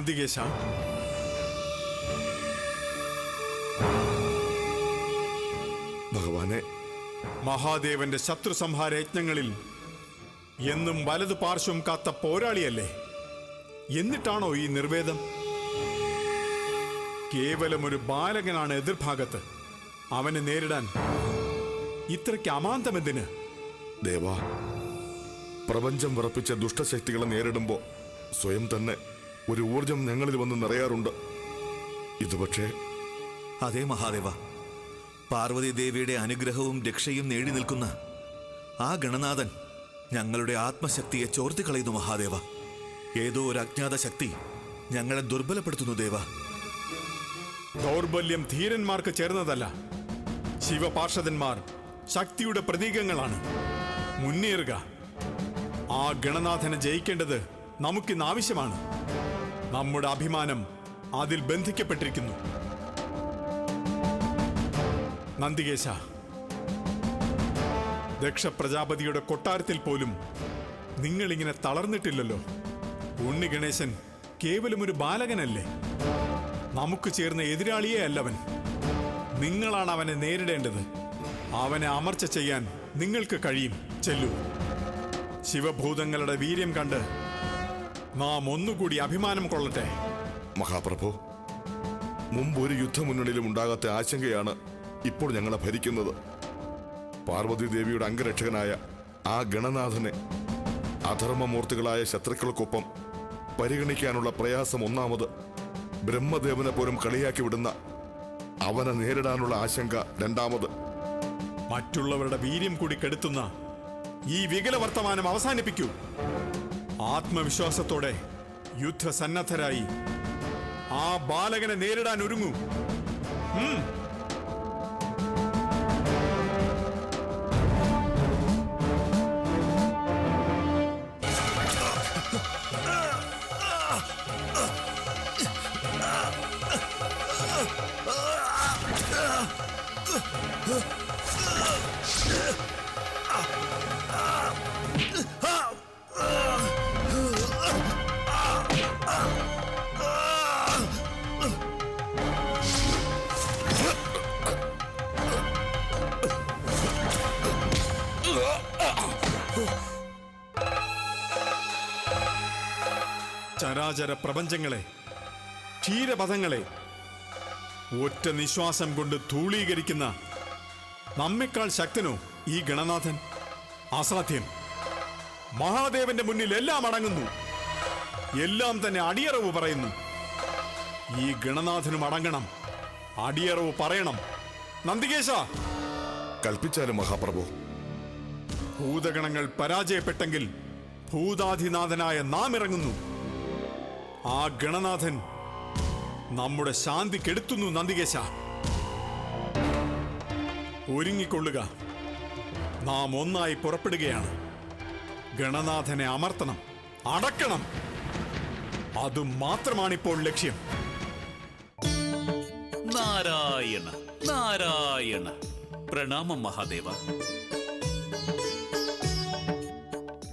നന്ദികേശ ഭഗവാനെ മഹാദേവന്റെ ശത്രു സംഹാര യജ്ഞങ്ങളിൽ എന്നും വലതു പാർശ്വം കാത്ത പോരാളിയല്ലേ? എന്നിട്ടാണോ ഈ നിർവേദം? കേവലം ഒരു ബാലകനാണ് എതിർഭാഗത്ത്. അവനെ നേരിടാൻ ഇത്രയ്ക്ക് അമാന്തമെന്തിന് ദേവാ പ്രപഞ്ചം വിറപ്പിച്ച ദുഷ്ടശക്തികളെ നേരിടുമ്പോ സ്വയം തന്നെ ഒരു ഊർജം ഞങ്ങളിൽ വന്ന് നിറയാറുണ്ട്. ഇത് പക്ഷേ അതേ മഹാദേവ. പാർവതി ദേവിയുടെ അനുഗ്രഹവും രക്ഷയും നേടി നിൽക്കുന്ന ആ ഗണനാഥൻ ഞങ്ങളുടെ ആത്മശക്തിയെ ചോർത്തി കളയുന്നു മഹാദേവ. ഏതോ ഒരു അജ്ഞാത ശക്തി ഞങ്ങളെ ദുർബലപ്പെടുത്തുന്നു ദേവ. ദൗർബല്യം ധീരന്മാർക്ക് ചേർന്നതല്ല. ശിവപാർഷദന്മാർ ശക്തിയുടെ പ്രതീകങ്ങളാണ്. മുന്നേറുക. ആ ഗണനാഥനെ ജയിക്കേണ്ടത് നമുക്കിന്ന് ആവശ്യമാണ്. നമ്മുടെ അഭിമാനം അതിൽ ബന്ധിക്കപ്പെട്ടിരിക്കുന്നു. നന്ദികേശ ദക്ഷ പ്രജാപതിയുടെ കൊട്ടാരത്തിൽ പോലും നിങ്ങളിങ്ങനെ തളർന്നിട്ടില്ലല്ലോ. ഉണ്ണി ഗണേശൻ കേവലം ഒരു ബാലകനല്ലേ? നമുക്ക് ചേർന്ന എതിരാളിയേ അല്ലവൻ. നിങ്ങളാണ് അവനെ നേരിടേണ്ടത്. അവനെ അമർച്ച ചെയ്യാൻ നിങ്ങൾക്ക് കഴിയും. ചെല്ലു. ശിവഭൂതങ്ങളുടെ വീര്യം കണ്ട് നാം ഒന്നുകൂടി അഭിമാനം കൊള്ളട്ടെ. മഹാപ്രഭു മുമ്പ് ഒരു യുദ്ധമുന്നണിയിലും ഉണ്ടാകാത്ത ആശങ്കയാണ് ഇപ്പോൾ ഞങ്ങളെ ഭരിക്കുന്നത്. പാർവതി ദേവിയുടെ അംഗരക്ഷകനായ ആ ഗണനാഥനെ അധർമ്മമൂർത്തികളായ ശത്രുക്കൾക്കൊപ്പം പരിഗണിക്കാനുള്ള പ്രയാസം ഒന്നാമത് ബ്രഹ്മദേവനെ പോലും കളിയാക്കി വിടുന്ന അവനെ നേരിടാനുള്ള ആശങ്ക രണ്ടാമത്. മറ്റുള്ളവരുടെ വീര്യം കൂടി കെടുത്തുന്ന ഈ വികല വർത്തമാനം അവസാനിപ്പിക്കൂ. ആത്മവിശ്വാസത്തോടെ യുദ്ധസന്നദ്ധരായി ആ ബാലകനെ നേരിടാൻ ഒരുങ്ങൂ ഉം. ചരാചര പ്രപഞ്ചങ്ങളെ ക്ഷീരപഥങ്ങളെ ഒറ്റ നിശ്വാസം കൊണ്ട് ധൂളീകരിക്കുന്ന നമ്മെക്കാൾ ശക്തനോ ഈ ഗണനാഥൻ? അസാധ്യം മഹാദേവന്റെ മുന്നിൽ എല്ലാം അടങ്ങുന്നു. എല്ലാം തന്നെ അടിയറവ് പറയുന്നു. ഈ ഗണനാഥനും അടങ്ങണം. അടിയറവ് പറയണം. നന്ദികേശ! കൽപ്പിച്ചാലും മഹാപ്രഭു. ഭൂതഗണങ്ങൾ പരാജയപ്പെട്ടെങ്കിൽ ഭൂതാധിനാഥനായ നാം ഇറങ്ങുന്നു. ആ ഗണനാഥൻ നമ്മുടെ ശാന്തി കെടുത്തുന്നു നന്ദികേശ. ഒരുങ്ങിക്കൊള്ളുക. നാം ഒന്നായി പുറപ്പെടുകയാണ്. ഗണനാഥനെ അമർത്തണം അടക്കണം. അതും മാത്രമാണിപ്പോൾ ലക്ഷ്യം. നാരായണ നാരായണ. പ്രണാമം മഹാദേവ.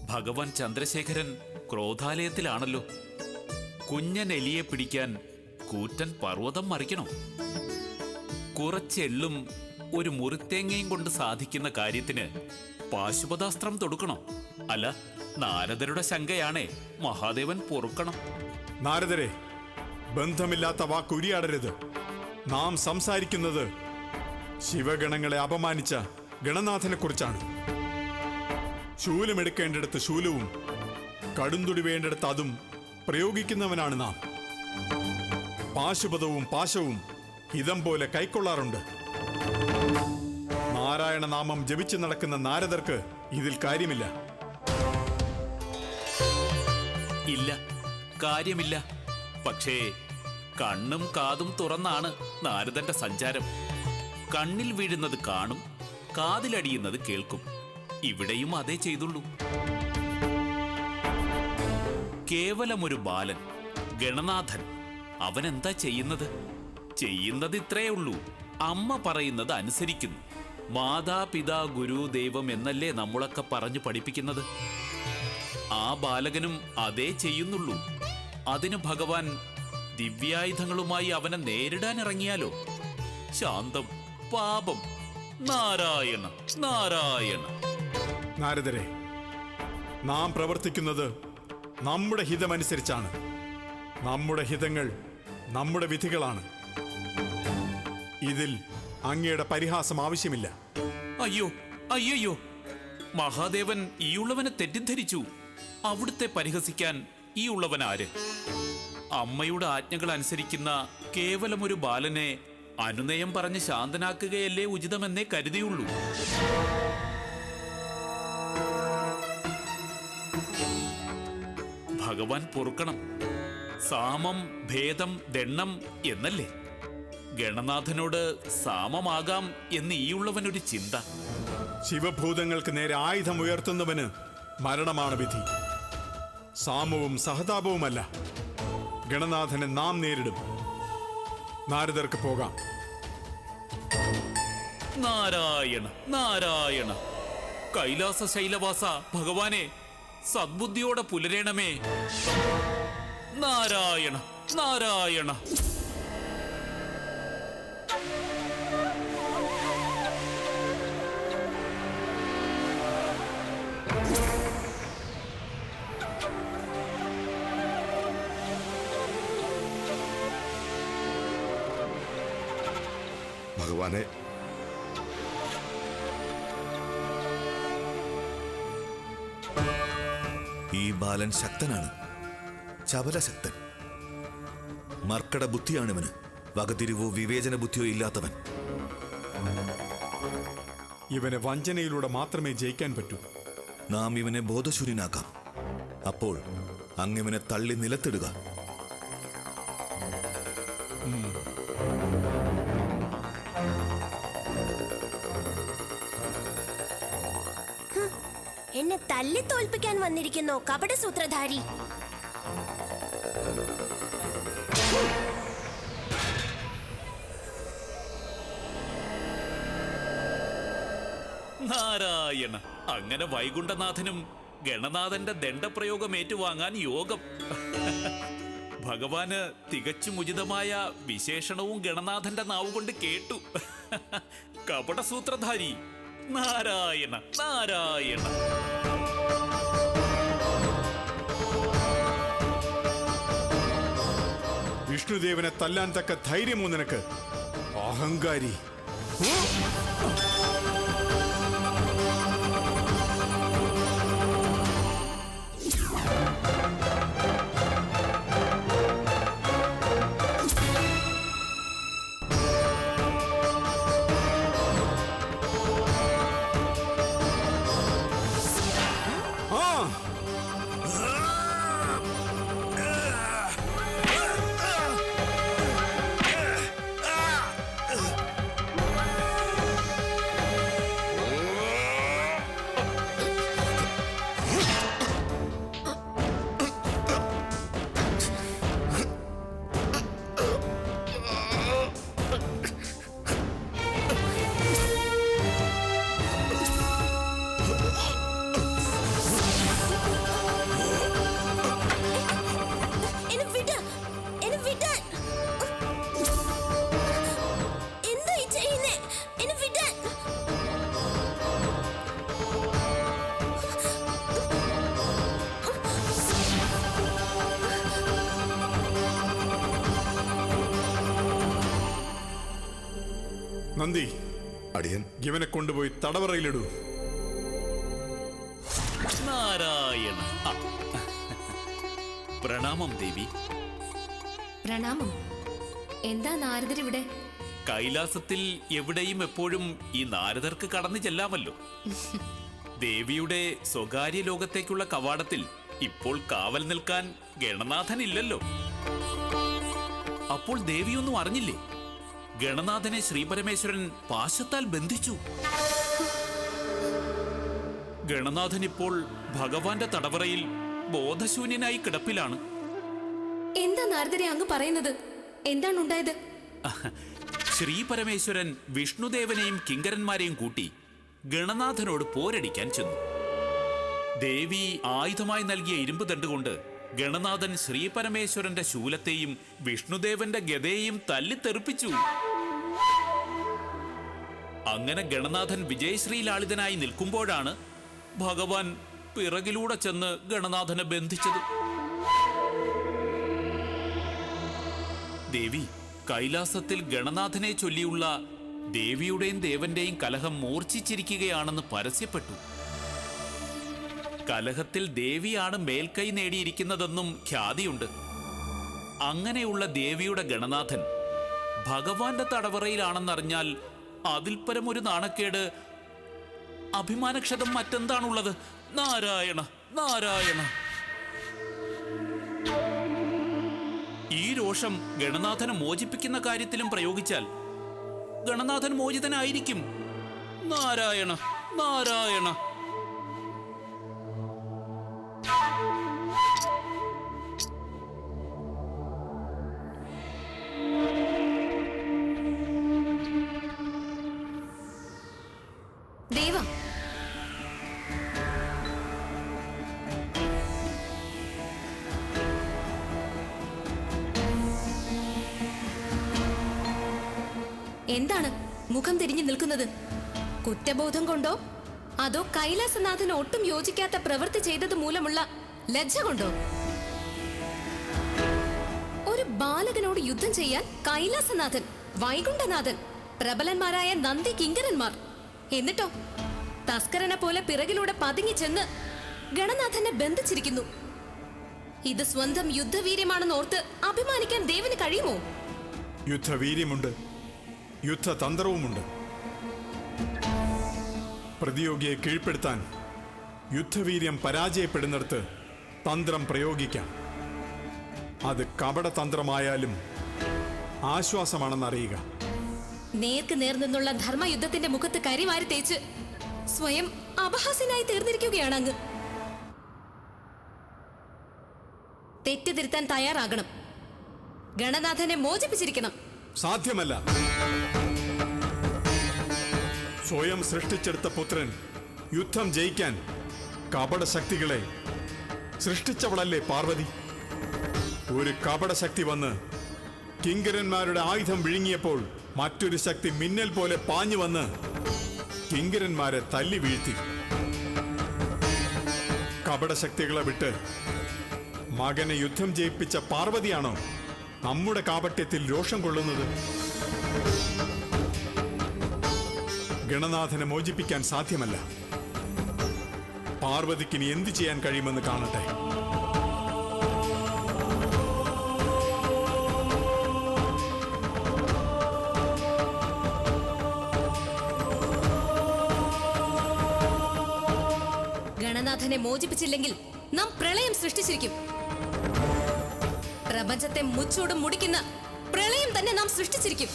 ഭഗവാൻ ചന്ദ്രശേഖരൻ ക്രോധാലയത്തിലാണല്ലോ. കുഞ്ഞൻ എലിയെ പിടിക്കാൻ കൂറ്റൻ പർവതം മറിക്കണോ. കുറച്ചെള്ളും ഒരു മുറിത്തേങ്ങയും കൊണ്ട് സാധിക്കുന്ന കാര്യത്തിന് പാശുപതാസ്ത്രം തൊടുക്കണോ. അല്ല നാരദരുടെ ശങ്കയാണേ മഹാദേവൻ പൊറുക്കണം. നാരദരെ ബന്ധമില്ലാത്ത വാക്കുരിയാടരുത് നാം സംസാരിക്കുന്നത് ശിവഗണങ്ങളെ അപമാനിച്ച ഗണനാഥനെ കുറിച്ചാണ്. ശൂലമെടുക്കേണ്ടിടത്ത് ശൂലവും കടുന്തുടി വേണ്ടിടത്ത് അതും പ്രയോഗിക്കുന്നവനാണ് നാം. പാശുപതവും പാശവും ഹിതം പോലെ കൈക്കൊള്ളാറുണ്ട്. നാരായണ നാമം ജപിച്ചു നടക്കുന്ന നാരദർക്ക് ഇതിൽ കാര്യമില്ല. ഇല്ല കാര്യമില്ല. പക്ഷേ കണ്ണും കാതും തുറന്നാണ് നാരദന്റെ സഞ്ചാരം. കണ്ണിൽ വീഴുന്നത് കാണും കാതിലടിയുന്നത് കേൾക്കും. ഇവിടെയും അതേ ചെയ്തുള്ളൂ. കേവലം ഒരു ബാലൻ ഗണനാഥൻ. അവൻ എന്താ ചെയ്യുന്നത്? ചെയ്യുന്നത് ഇത്രയേ ഉള്ളൂ അമ്മ പറയുന്നത് അനുസരിക്കുന്നു. മാതാപിതാ ഗുരു ദൈവം എന്നല്ലേ നമ്മളൊക്കെ പറഞ്ഞു പഠിപ്പിക്കുന്നത്? ആ ബാലകനും അതേ ചെയ്യുന്നുള്ളൂ. അതിന് ഭഗവാൻ ദിവ്യായുധങ്ങളുമായി അവനെ നേരിടാൻ ഇറങ്ങിയാലോ? ശാന്തം പാപം നാരായണ നാരായണ. നാരദരെ നാം പ്രവർത്തിക്കുന്നത് നമ്മുടെ ഹിതമനുസരിച്ചാണ്. നമ്മുടെ ഹിതങ്ങൾ നമ്മുടെ വിധികളാണ്. ഇതിൽ അങ്ങയുടെ പരിഹാസം ആവശ്യമില്ല. അയ്യോ അയ്യോ മഹാദേവൻ ഈ ഉള്ളവനെ തെറ്റിദ്ധരിച്ചു. അവിടുത്തെ പരിഹസിക്കാൻ ഈ ഉള്ളവൻ ആര് അമ്മയുടെ ആജ്ഞകൾ അനുസരിക്കുന്ന കേവലം ഒരു ബാലനെ അനുനയം പറഞ്ഞ് ശാന്തനാക്കുകയല്ലേ ഉചിതമെന്നേ കരുതിയുള്ളൂ. ഭഗവാൻ പൊറുക്കണം. സാമം ഭേദം ദണ്ണം എന്നല്ലേ? ഗണനാഥനോട് സാമമാകാം എന്ന് ഈ ഉള്ളവനൊരു ചിന്ത. ശിവഭൂതങ്ങൾക്ക് നേരെ ആയുധം ഉയർത്തുന്നവന് മരണമാണ് വിധി. സാമവും സഹതാപവുമല്ല. ഗണനാഥനെ നാം നേരിടും. നാരദർക്ക് പോകാം. നാരായണ നാരായണ. കൈലാസ ശൈലവാസ ഭഗവാനെ സദ്ബുദ്ധിയോടെ പുലരേണമേ. നാരായണ നാരായണ. ഭഗവാനെ ബാലൻ ശക്തനാണ്. ചപലശക്തൻ. മർക്കട ബുദ്ധിയാണിവന്. വകതിരിവോ വിവേചന ബുദ്ധിയോ ഇല്ലാത്തവൻ. ഇവനെ വഞ്ചനയിലൂടെ മാത്രമേ ജയിക്കാൻ പറ്റൂ. നാം ഇവനെ ബോധശൂന്യനാക്കാം. അപ്പോൾ അങ്ങിവനെ തള്ളി നിലത്തിടുക. തല്ലി തോൽപ്പിക്കാൻ വന്നിരിക്കുന്നു കപട സൂത്രധാരി. നാരായണ അങ്ങനെ വൈകുണ്ഠനാഥനും ഗണനാഥന്റെ ദണ്ഡപ്രയോഗം ഏറ്റുവാങ്ങാൻ യോഗം. ഭഗവാന് തികച്ചും ഉചിതമായ വിശേഷണവും ഗണനാഥന്റെ നാവുകൊണ്ട് കേട്ടു. കപടസൂത്രധാരി നാരായണ നാരായണ. വിഷ്ണുദേവനെ തല്ലാൻ തക്ക ധൈര്യമോ നിനക്ക്? അഹങ്കാരി. നന്ദി. അടിയൻ. ഇവനെ കൊണ്ടുപോയി തടവറയിലിടൂ. നാരായണ. പ്രണാമം ദേവി. പ്രണാമം? എന്താ നാരദർ ഇവിടെ? കൈലാസത്തിൽ എവിടെയും എപ്പോഴും ഈ നാരദർക്ക് കടന്നു ചെല്ലാമല്ലോ. ദേവിയുടെ സ്വകാര്യ ലോകത്തേക്കുള്ള കവാടത്തിൽ ഇപ്പോൾ കാവൽ നിൽക്കാൻ ഗണനാഥൻ ഇല്ലല്ലോ അപ്പോൾ ദേവിയൊന്നും അറിഞ്ഞില്ലേ? ഗണനാഥനെ ശ്രീപരമേശ്വരൻ പാശത്താൽ ബന്ധിച്ചു. ഗണനാഥൻ ഇപ്പോൾ ഭഗവാന്റെ തടവറയിൽ ബോധശൂന്യനായി കിടപ്പിലാണ്. എന്താ നാരദരെ അങ്ങ് പറയുന്നത്? എന്താണ് ഉണ്ടായത്? ശ്രീപരമേശ്വരൻ വിഷ്ണുദേവനെയും കിങ്കരന്മാരെയും കൂട്ടി ഗണനാഥനോട് പോരടിക്കാൻ ചെന്നു. ദേവി ആയുധമായി നൽകിയ ഇരുമ്പ് ദണ്ടുകൊണ്ട് ഗണനാഥൻ ശ്രീപരമേശ്വരന്റെ ശൂലത്തെയും വിഷ്ണുദേവന്റെ ഗതയെയും തല്ലിത്തെറിപ്പിച്ചു. അങ്ങനെ ഗണനാഥൻ വിജയശ്രീലാളിതനായി നിൽക്കുമ്പോഴാണ് ഭഗവാൻ പിറകിലൂടെ ചെന്ന് ഗണനാഥനെ ബന്ധിച്ചത്. ദേവി കൈലാസത്തിൽ ഗണനാഥനെ ചൊല്ലിയുള്ള ദേവിയുടെയും ദേവന്റെയും കലഹം മൂർച്ഛിച്ചിരിക്കുകയാണെന്ന് പരസ്യപ്പെട്ടു. കലഹത്തിൽ ദേവിയാണ് മേൽക്കൈ നേടിയിരിക്കുന്നതെന്നും ഖ്യാതിയുണ്ട്. അങ്ങനെയുള്ള ദേവിയുടെ ഗണനാഥൻ ഭഗവാന്റെ തടവറയിലാണെന്നറിഞ്ഞാൽ അതിൽ പരം ഒരു നാണക്കേട്. അഭിമാനക്ഷതം മറ്റെന്താണുള്ളത്? നാരായണ നാരായണ. ഈ രോഷം ഗണനാഥനെ മോചിപ്പിക്കുന്ന കാര്യത്തിലും പ്രയോഗിച്ചാൽ ഗണനാഥൻ മോചിതനായിരിക്കും. നാരായണ നാരായണ. എന്താണ് മുഖം തിരിഞ്ഞു നിൽക്കുന്നത്? കുറ്റബോധം കൊണ്ടോ? അതോ കൈലാസനാഥന് ഒട്ടും യോജിക്കാത്ത പ്രവൃത്തി ചെയ്തത് മൂലമുള്ള ലജ്ജ കൊണ്ടോ? ഒരു ബാലകനോട് യുദ്ധം ചെയ്യാൻ കൈലാസനാഥൻ വൈകുണ്ഠനാഥൻ പ്രബലന്മാരായ നന്ദി കിങ്കരന്മാർ. എന്നിട്ടോ തസ്കരനെ പോലെ പിറകിലൂടെ പതുങ്ങി ചെന്ന് ഗണനാഥനെ ബന്ധിച്ചിരിക്കുന്നു. ഇത് സ്വന്തം യുദ്ധവീര്യമാണെന്ന് ഓർത്ത് അഭിമാനിക്കാൻ ദേവന് കഴിയുമോ? യുദ്ധവീര്യമുണ്ട്. യുദ്ധതന്ത്രവുമുണ്ട്. പ്രതിയോഗിയെ കീഴ്പ്പെടുത്താൻ യുദ്ധവീര്യം പരാജയപ്പെടുന്നിടത്ത് തന്ത്രം പ്രയോഗിക്കാം. അത് കപടതന്ത്രമായാലും ആശ്വാസമാണെന്നറിയുക. നേർക്ക് നേർ നിന്നുള്ള ധർമ്മയുദ്ധത്തിന്റെ മുഖത്ത് കരിവാരി തേച്ച് സ്വയം അപഹാസ്യനായി തീർന്നിരിക്കുകയാണ് അങ്ങ്. തെറ്റ് തിരുത്താൻ തയ്യാറാകണം. ഗണനാഥനെ മോചിപ്പിച്ചിരിക്കണം. സാധ്യമല്ല. സ്വയം സൃഷ്ടിച്ചെടുത്ത പുത്രൻ യുദ്ധം ജയിക്കാൻ കപട ശക്തികളെ സൃഷ്ടിച്ചവളല്ലേ പാർവതി? ഒരു കപട ശക്തി വന്ന് കിങ്കരന്മാരുടെ ആയുധം വിഴുങ്ങിയപ്പോൾ മറ്റൊരു ശക്തി മിന്നൽ പോലെ പാഞ്ഞു വന്ന് കിങ്കരന്മാരെ തല്ലി വീഴ്ത്തി. കപട ശക്തികളെ വിട്ട് മകനെ യുദ്ധം ജയിപ്പിച്ച പാർവതിയാണോ? നമ്മുടെ കാപട്യത്തിൽ രോഷം കൊള്ളുന്നത്? ഗണനാഥനെ മോചിപ്പിക്കാൻ സാധ്യമല്ല. പാർവതിക്കിനി എന്തു ചെയ്യാൻ കഴിയുമെന്ന് കാണട്ടെ. ഗണനാഥനെ മോചിപ്പിച്ചില്ലെങ്കിൽ നാം പ്രളയം സൃഷ്ടിച്ചിരിക്കും. പ്രപഞ്ചത്തെ മുച്ചൂടും മുടിക്കുന്ന പ്രളയം തന്നെ നാം സൃഷ്ടിച്ചിരിക്കും.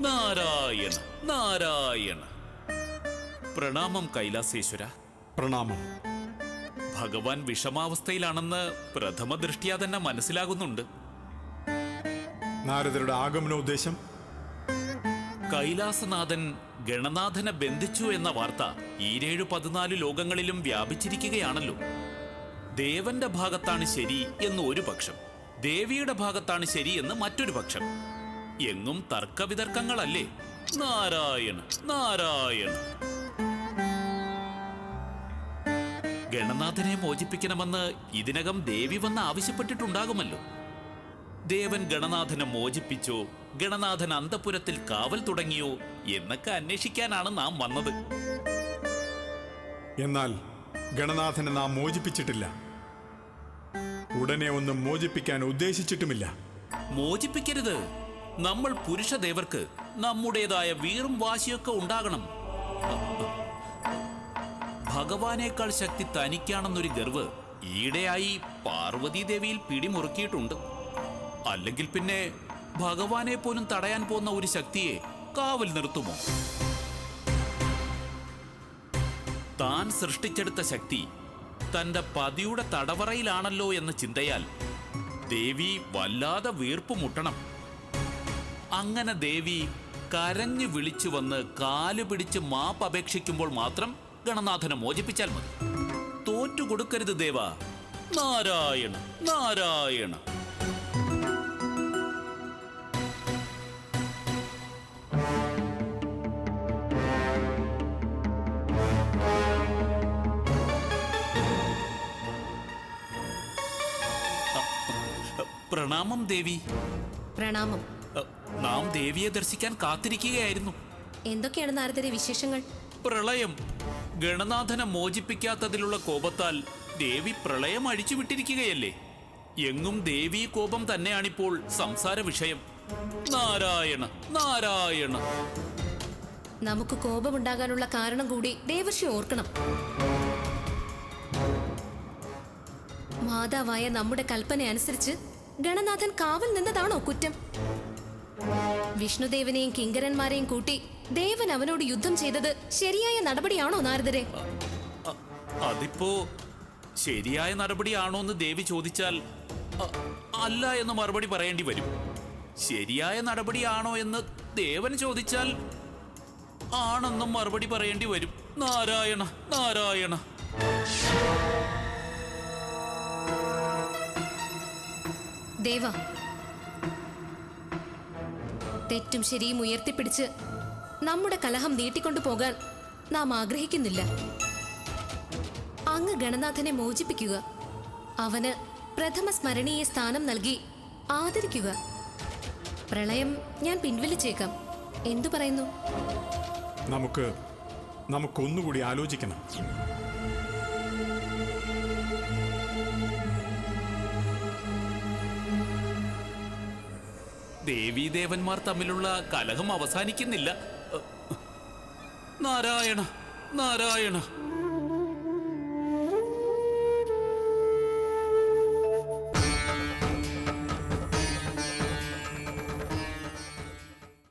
നാരായണ നാരായണ. പ്രണാമം കൈലാസേശ്വര. പ്രണാമം. ഭഗവാൻ വിഷമാവസ്ഥയിലാണെന്ന് പ്രഥമ ദൃഷ്ടിയാ തന്നെ മനസ്സിലാകുന്നുണ്ട്. നാരദരുടെ ആഗമനോദ്ദേശം കൈലാസനാഥൻ ഗണനാഥനെ ബന്ധിച്ചു എന്ന വാർത്ത ഈരേഴു പതിനാല് ലോകങ്ങളിലും വ്യാപിച്ചിരിക്കുകയാണല്ലോ. ദേവന്റെ ഭാഗത്താണ് ശരി എന്ന് ഒരു പക്ഷം ദേവിയുടെ ഭാഗത്താണ് ശരി എന്ന് മറ്റൊരു പക്ഷം. എങ്ങും തർക്കവിതർക്കങ്ങളല്ലേ? നാരായണ നാരായണ. ഗണനാഥനെ മോചിപ്പിക്കണമെന്ന് ഇതിനകം ദേവി വന്ന് ആവശ്യപ്പെട്ടിട്ടുണ്ടാകുമല്ലോ. ദേവൻ ഗണനാഥനെ മോചിപ്പിച്ചോ. ഗണനാഥൻ അന്തപുരത്തിൽ കാവൽ തുടങ്ങിയോ എന്നൊക്കെ അന്വേഷിക്കാനാണ് നാം വന്നത്. എന്നാൽ ഗണനാഥനെ നാം മോചിപ്പിച്ചിട്ടില്ല. ഉടനെ ഒന്നും മോചിപ്പിക്കാൻ ഉദ്ദേശിച്ചിട്ടുമില്ല. മോചിപ്പിക്കരുത്. നമ്മൾ പുരുഷദേവർക്ക് നമ്മുടേതായ വീറും വാശിയൊക്കെ ഉണ്ടാകണം. ഭഗവാനേക്കാൾ ശക്തി തനിക്കാണെന്നൊരു ഗർവ് ഈയിടെയായി പാർവതീദേവിയിൽ പിടിമുറുക്കിയിട്ടുണ്ട്. അല്ലെങ്കിൽ പിന്നെ ഭഗവാനെ പോലും തടയാൻ പോകുന്ന ഒരു ശക്തിയെ കാവൽ നിർത്തുമോ? താൻ സൃഷ്ടിച്ചെടുത്ത ശക്തി തന്റെ പതിയുടെ തടവറയിലാണല്ലോ എന്ന് ചിന്തയാൽ ദേവി വല്ലാതെ വീർപ്പ് മുട്ടണം. അങ്ങനെ ദേവി കരഞ്ഞു വിളിച്ചു വന്ന് കാൽ പിടിച്ച് മാപ്പ് അപേക്ഷിക്കുമ്പോൾ മാത്രം ഗണനാഥനെ മോചിപ്പിച്ചാൽ മതി. തോറ്റുകൊടുക്കരുത് ദേവ. നാരായണ നാരായണ. പ്രണാമം ദേവി. പ്രണാമം. നാം ദേവിയെ ദർശിക്കാൻ കാത്തിരിക്കുകയായിരുന്നു. എന്തൊക്കെയാണ് നാരദരെ വിശേഷങ്ങൾ? പ്രളയം. ഗണനാഥനെ മോചിപ്പിക്കാത്തതിലുള്ള കോപത്താൽ ദേവി പ്രളയം അഴിച്ചുവിട്ടിരിക്കുകയല്ലേ? എങ്ങും ദേവി കോപം തന്നെയാണിപ്പോൾ സംസാര വിഷയം. നാരായണ നാരായണ. നമുക്ക് കോപമുണ്ടാകാനുള്ള കാരണം കൂടി ദേവർഷി ഓർക്കണം. മാതാവായ നമ്മുടെ കൽപ്പന അനുസരിച്ച് ഗണനാഥൻ കാവൽ നിന്നതാണോ കുറ്റം? വിഷ്ണുദേവനെയും കിങ്കരന്മാരെയും കൂട്ടി ദേവൻ അവനോട് യുദ്ധം ചെയ്തത് ശരിയായ നടപടിയാണോ നാരദരെ? അതിപ്പോ ശരിയായ നടപടിയാണോ എന്ന് ദേവി ചോദിച്ചാൽ അല്ല എന്ന് മറുപടി പറയേണ്ടി വരും. ശരിയായ നടപടിയാണോ എന്ന് ദേവൻ ചോദിച്ചാൽ ആണെന്നും മറുപടി പറയേണ്ടി വരും. നാരായണ നാരായണ. ദേവ. തെറ്റും ശരിയും ഉയർത്തിപ്പിടിച്ച് നമ്മുടെ കലഹം നീട്ടിക്കൊണ്ടു പോകാൻ നാം ആഗ്രഹിക്കുന്നില്ല. അങ്ങ് ഗണനാഥനെ മോചിപ്പിക്കുക അവന് പ്രഥമ സ്മരണീയ സ്ഥാനം നൽകി ആദരിക്കുക. പ്രളയം ഞാൻ പിൻവലിച്ചേക്കാം. എന്തു പറയുന്നു? നമുക്ക് നമുക്കൊന്നുകൂടി ആലോചിക്കണം. ദേവീദേവന്മാർ തമ്മിലുള്ള കലഹം അവസാനിക്കുന്നില്ല. നാരായണ നാരായണ.